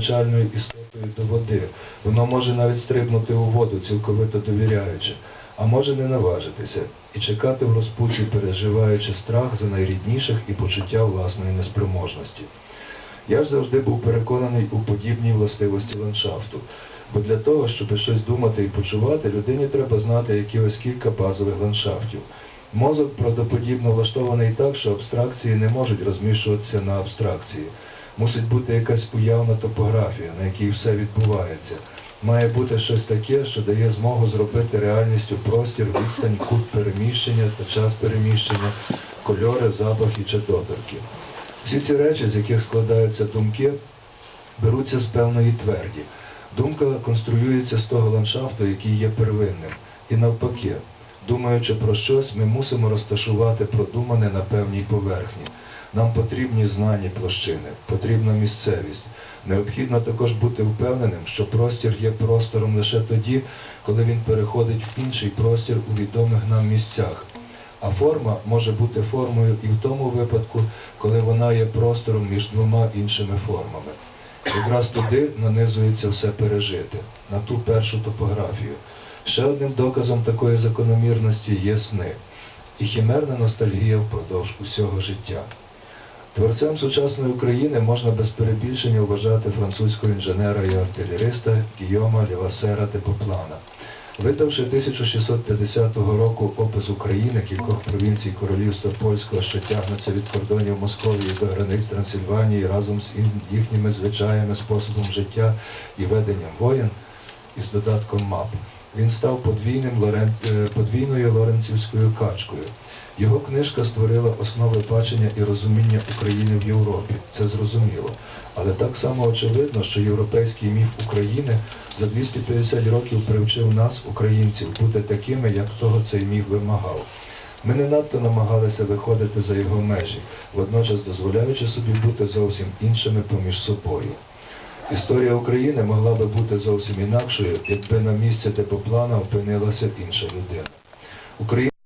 Начальною істотою до води. Воно може навіть стрибнути у воду, цілковито довіряючи, а може не наважитися і чекати в розпуті, переживаючи страх за найрідніших і почуття власної неспроможності. Я ж завжди був переконаний у подібній властивості ландшафту, бо для того, щоб щось думати і почувати, людині треба знати якихось кілька базових ландшафтів. Мозок правдоподібно влаштований так, що абстракції не можуть розміщуватися на абстракції. Мусить бути якась уявна топографія, на якій все відбувається. Має бути щось таке, що дає змогу зробити реальністю простір, відстань, кут переміщення та час переміщення, кольори, запахи чи доторки. Всі ці речі, з яких складаються думки, беруться з певної тверді. Думка конструюється з того ландшафту, який є первинним. І навпаки, думаючи про щось, ми мусимо розташувати продумане на певній поверхні. Нам потрібні знані площини, потрібна місцевість. Необхідно також бути впевненим, що простір є простором лише тоді, коли він переходить в інший простір у відомих нам місцях. А форма може бути формою і в тому випадку, коли вона є простором між двома іншими формами. Якраз туди нанизується все пережити, на ту першу топографію. Ще одним доказом такої закономірності є сни і хімерна ностальгія впродовж усього життя. Творцем сучасної України можна без перебільшення вважати французького інженера і артилериста Гійома Лівасера де Поплана. Видавши 1650 року опис України кількох провінцій королівства польського, що тягнуться від кордонів Московії до границь Трансильванії разом з їхніми звичаями, способом життя і веденням воєн із додатком мап, він став подвійним е, подвійною лоренцівською качкою. Його книжка створила основи бачення і розуміння України в Європі. Це зрозуміло. Але так само очевидно, що європейський міф України за 250 років привчив нас, українців, бути такими, як того цей міф вимагав. Ми не надто намагалися виходити за його межі, водночас дозволяючи собі бути зовсім іншими поміж собою. Історія України могла би бути зовсім інакшою, якби на місці Депоплана опинилася інша людина.